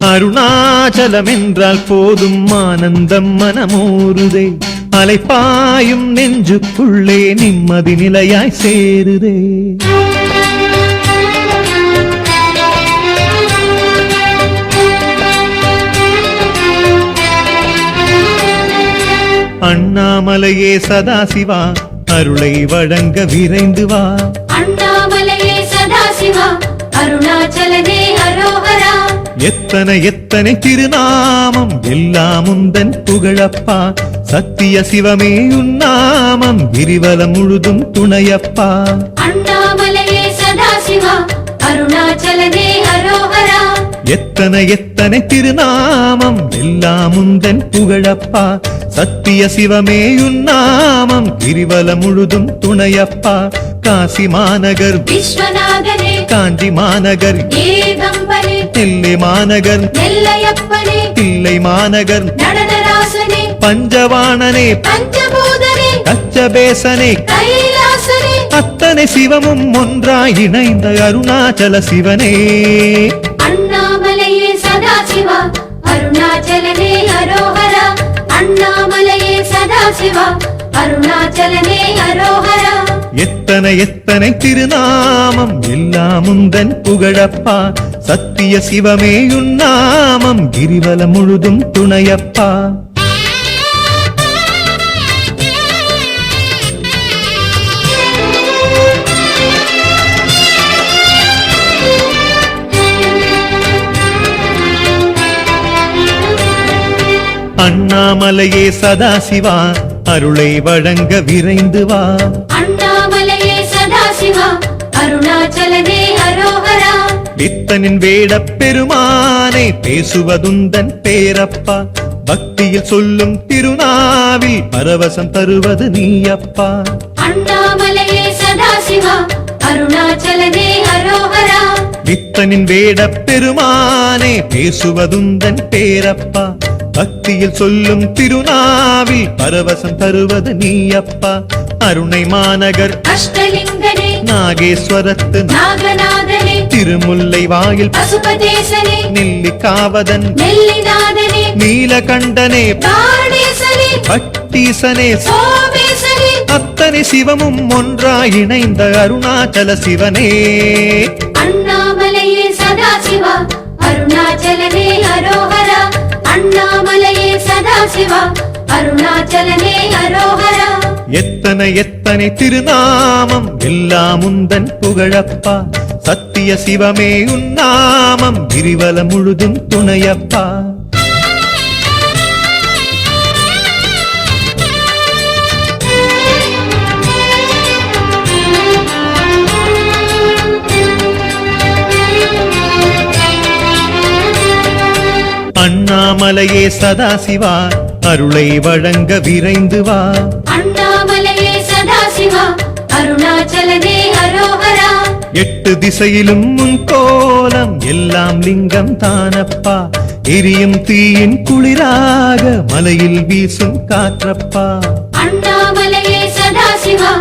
அருணாச்சலம் என்றால் போதும் ஆனந்தம் மனமோருதே. அலைப்பாயும் நெஞ்சுக்குள்ளே நிம்மதி நிலையாய் சேருதே. அண்ணாமலையே சதாசிவா அருளை வழங்க விரைந்து வா. அண்ணாமலையே சதாசிவா அருணாச்சலனே எத்தனை எத்தனை திருநாமம் எல்லாம் உந்தன் புகழப்பா. சத்திய சிவமே உன்னாமம் கிரிவலம் முழுதும் துணையப்பா. அண்ணாமலையே சதாசிவா அருணாச்சலனே ஹரோஹரா. எத்தனை எத்தனை திருநாமம் எல்லாம் உந்தன் புகழப்பா. சத்திய சிவமே உன்னாமம் கிரிவலம் முழுதும் துணையப்பா. காசி மாநகர் விஸ்வநாதனே காஞ்சி மாநகர். நெல்லை மாநகர். தில்லை மாநகர். பஞ்சவாணனே. கச்சபேசனே அத்தனை சிவமும் ஒன்றாய் இணைந்த அருணாச்சல சிவனே. அண்ணாமலையே சதாசிவா. அருணாச்சலனே ஹரோஹரா அண்ணாமலையே சதாசிவா. அருணாச்சலனே ஹரோஹரா எத்தனை எத்தனை திருநாமம் எல்லாம் உந்தன் புகழப்பா. சத்திய சிவமே உன்னாமம் கிரிவலம் முழுதும் துணையப்பா. அண்ணாமலையே சதாசிவா அருளை வழங்க விரைந்து வா. அண்ணாமலை சதாசிவா அருணாச்சலனே ஹரோஹரா பித்தனின் வேடப் பெருமானை பேசுவதுந்தன் பேரப்பா. பக்தியில் சொல்லும் திருநாவில் பரவசம் தருவது நீயப்பா. அண்ணாமலையே சதாசிவா அருணாச்சலனே ஹரோஹரா பித்தனின் வேடப் பெருமானை பேசுவதுந்தன் பேரப்பா. பக்தியில் சொல்லும் திருநாவில் பரவசம் தருவது நீயப்பா. அருணை மாநகர் அஷ்டலிங்கனே நாகேஸ்வரத்து நாகநாதனே. திருமுல்லை வாயில் பசுபதேசனே. நெல்லிக்காவதன் நெல்லிநாதனே நீலகண்டனே பாணேசனே பட்டீசனே சோமேசனே. அத்தனை சிவமும் ஒன்றாய் இணைந்த அருணாச்சல சிவனே. அண்ணாமலையே சதாசிவா அருணாச்சலனே ஹரோஹரா அண்ணாமலையே சதாசிவா அருணாச்சலனே அரோகரா. எத்தனை எத்தனை திருநாமம் எல்லாம் உந்தன் புகழப்பா. சத்திய சிவமே உன்னாமம் கிரிவலம் முழுதும் துணையப்பா. அண்ணாமலையே சதாசிவா அருளை வழங்க விரைந்து வா. அண்ணாமலையே சதாசிவா அருணாச்சலனே ஹரோஹரா எட்டு திசையிலும் உன் கோலம் எல்லாம் லிங்கம் தானப்பா. எரியும் தீயின் குளிராக மலையில் வீசும் காற்றப்பா. அண்ணாமலையே சதாசிவா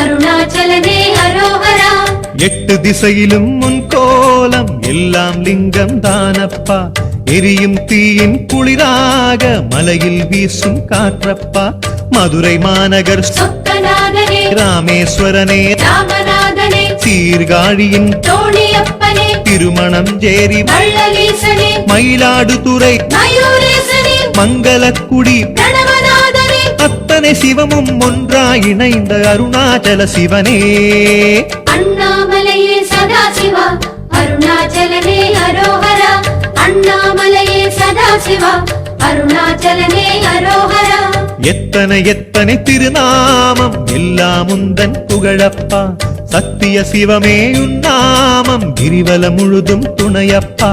அருணாச்சலனே ஹரோஹரா எட்டு திசையிலும் உன் கோலம் எல்லாம் லிங்கம் தானப்பா. எரியும் தீயின் குளிராக மலையில் வீசும் காற்றப்பா. மதுரை மாநகர் ராமேஸ்வரனே ராமநாதனே சீர்காழியின் திருமணம் ஜேரி மயிலாடுதுறை மங்களக்குடி அத்தனை சிவமும் ஒன்றாய் இணைந்த அருணாச்சல சிவனே. சதாசிவா அருணாச்சலனே ஹரோஹரா எத்தனை எத்தனை திருநாமம் எல்லாம் உந்தன் புகழப்பா. சத்திய சிவமே உன்னாமம் கிரிவலம் முழுதும் துணையப்பா.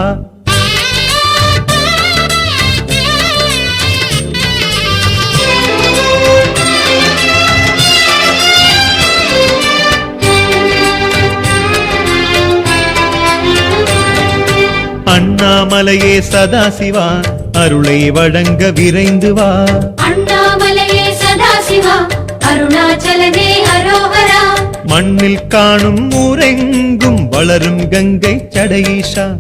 அண்ணாமலையே சதாசிவா அருளை வழங்க விரைந்து வா. அண்ணாமலையே சதாசிவா அருணாச்சலனே ஹரோஹரா மண்ணில் காணும் ஊரெங்கும் வளரும் கங்கை சடையீஷா.